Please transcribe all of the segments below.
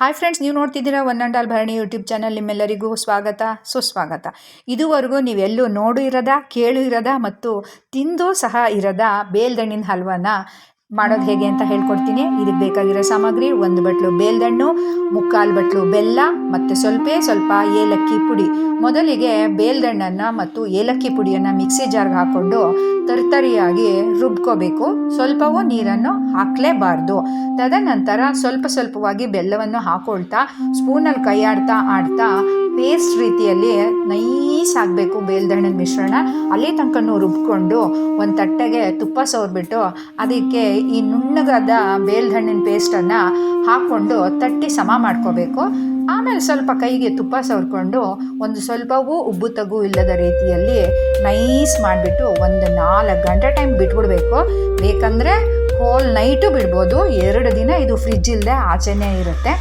Hi friends ನೀವು ನೋಡ್ತಿದ್ದೀರಾ one all Bharani YouTube channel ನಿಮ್ಮೆಲ್ಲರಿಗೂ ಸ್ವಾಗತ. ಸುಸ್ವಾಗತ. ಇದುವರೆಗೂ ನೀವೆಲ್ಲೂ ನೋಡು ಇರದ, ಕೇಳು ಇರದ ಮತ್ತು ತಿಂದು ಸಹ ಇರದ ಬೇಲ್ದಣ್ಣಿನ ಹಲ್ವಾನ ಮಾಡೋದು ಹೇಗೆ ಅಂತ ಹೇಳ್ಕೊಡ್ತೀನಿ. ಇದಕ್ಕೆ ಬೇಕಾಗಿರೋ ಸಾಮಗ್ರಿ, ಒಂದು ಬಟ್ಲು ಬೇಲ್ದಣ್ಣು, ಮುಕ್ಕಾಲು ಬಟ್ಲು ಬೆಲ್ಲ, ಮತ್ತು ಸ್ವಲ್ಪ ಸ್ವಲ್ಪ ಏಲಕ್ಕಿ ಪುಡಿ. ಮೊದಲಿಗೆ ಬೇಲ್ದಣ್ಣನ್ನು ಮತ್ತು ಏಲಕ್ಕಿ ಪುಡಿಯನ್ನು ಮಿಕ್ಸಿ ಜಾರ್ಗೆ ಹಾಕ್ಕೊಂಡು ತರ್ತರಿಯಾಗಿ ರುಬ್ಕೋಬೇಕು. ಸ್ವಲ್ಪವೂ ನೀರನ್ನು ಹಾಕಲೇಬಾರ್ದು. ತದನಂತರ ಸ್ವಲ್ಪ ಸ್ವಲ್ಪವಾಗಿ ಬೆಲ್ಲವನ್ನು ಹಾಕೊಳ್ತಾ, ಸ್ಪೂನಲ್ಲಿ ಕೈ ಆಡ್ತಾ, ಪೇಸ್ಟ್ ರೀತಿಯಲ್ಲಿ ನೈಸ್ ಆಗಬೇಕು ಬೇಲ್ದಣ್ಣನ ಮಿಶ್ರಣ. ಅಲ್ಲಿ ತನಕನೂ ರುಬ್ಕೊಂಡು ಒಂದು ತಟ್ಟೆಗೆ ತುಪ್ಪ ಸೋರ್ಬಿಟ್ಟು ಅದಕ್ಕೆ ಈ ನುಣ್ಣಗಾದ ಬೇಲ್ದಣ್ಣಿನ ಪೇಸ್ಟನ್ನು ಹಾಕ್ಕೊಂಡು ತಟ್ಟಿ ಸಮ ಮಾಡ್ಕೋಬೇಕು. ಆಮೇಲೆ ಸ್ವಲ್ಪ ಕೈಗೆ ತುಪ್ಪ ಸವರ್ಕೊಂಡು ಒಂದು ಸ್ವಲ್ಪವೂ ಉಬ್ಬು ತಗು ಇಲ್ಲದ ರೀತಿಯಲ್ಲಿ ನೈಸ್ ಮಾಡಿಬಿಟ್ಟು ಒಂದು ನಾಲ್ಕು ಗಂಟೆ ಟೈಮ್ ಬಿಟ್ಬಿಡ್ಬೇಕು. ಬೇಕಂದರೆ ಹೋಲ್ ನೈಟು ಬಿಡ್ಬೋದು. ಎರಡು ದಿನ ಇದು ಫ್ರಿಜ್ ಇಲ್ಲದೆ ಆಚೆನೇ ಇರುತ್ತೆ.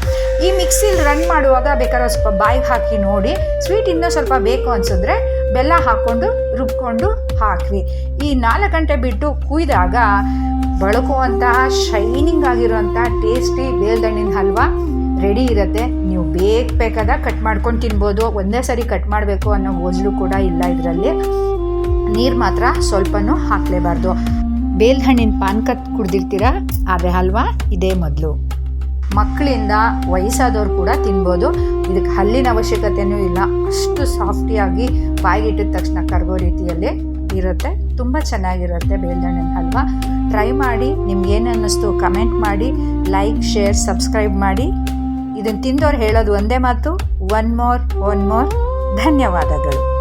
ಈ ಮಿಕ್ಸಿಲಿ ರನ್ ಮಾಡುವಾಗ ಬೇಕಾದ್ರೆ ಸ್ವಲ್ಪ ಬಾಯಿಗೆ ಹಾಕಿ ನೋಡಿ. ಸ್ವೀಟ್ ಇನ್ನೂ ಸ್ವಲ್ಪ ಬೇಕು ಅನಿಸಿದ್ರೆ ಬೆಲ್ಲ ಹಾಕ್ಕೊಂಡು ರುಬ್ಕೊಂಡು ಹಾಕಿ ಈ ನಾಲ್ಕು ಗಂಟೆ ಬಿಟ್ಟು ಕುಯ್ದಾಗ ಬಳಕುವಂತಹ ಶೈನಿಂಗ್ ಆಗಿರುವಂಥ ಟೇಸ್ಟಿ ಬೇಲ್ದಣ್ಣಿನ ಹಲ್ವಾ ರೆಡಿ ಇರುತ್ತೆ. ನೀವು ಬೇಗ ಬೇಕಾದಾಗ ಕಟ್ ಮಾಡ್ಕೊಂಡು ತಿನ್ಬೋದು. ಒಂದೇ ಸರಿ ಕಟ್ ಮಾಡಬೇಕು ಅನ್ನೋ ಓಜ್ಲು ಕೂಡ ಇಲ್ಲ ಇದರಲ್ಲಿ. ನೀರು ಮಾತ್ರ ಸ್ವಲ್ಪನೂ ಹಾಕಲೇಬಾರ್ದು. ಬೇಲ್ಹಣ್ಣಿನ ಪಾನಕ ಕುಡ್ದಿರ್ತೀರಾ? ಆದರೆ ಹಲ್ವಾ ಇದೇ ಮೊದಲು. ಮಕ್ಕಳಿಂದ ವಯಸ್ಸಾದವ್ರು ಕೂಡ ತಿನ್ಬೋದು. ಇದಕ್ಕೆ ಹಲ್ಲಿನ ಅವಶ್ಯಕತೆಯೂ ಇಲ್ಲ. ಅಷ್ಟು ಸಾಫ್ಟಿಯಾಗಿ ಬಾಯಿಗಿಟ್ಟಿದ ತಕ್ಷಣ ಕರಗೋ ರೀತಿಯಲ್ಲಿ ಇರುತ್ತೆ. ತುಂಬ ಚೆನ್ನಾಗಿರುತ್ತೆ ಬೇಲ್ದಣ್ಣಿನ ಹಲ್ವಾ. ಟ್ರೈ ಮಾಡಿ, ನಿಮ್ಗೆ ಏನು ಅನ್ನಿಸ್ತು ಕಮೆಂಟ್ ಮಾಡಿ ಲೈಕ್ ಶೇರ್ ಸಬ್ಸ್ಕ್ರೈಬ್ ಮಾಡಿ. ಇದನ್ನು ತಿಂದವ್ರು ಹೇಳೋದು ಒಂದೇ ಮಾತು. ಒನ್ ಮೋರ್ ಒನ್ ಮೋರ್ ಧನ್ಯವಾದಗಳು.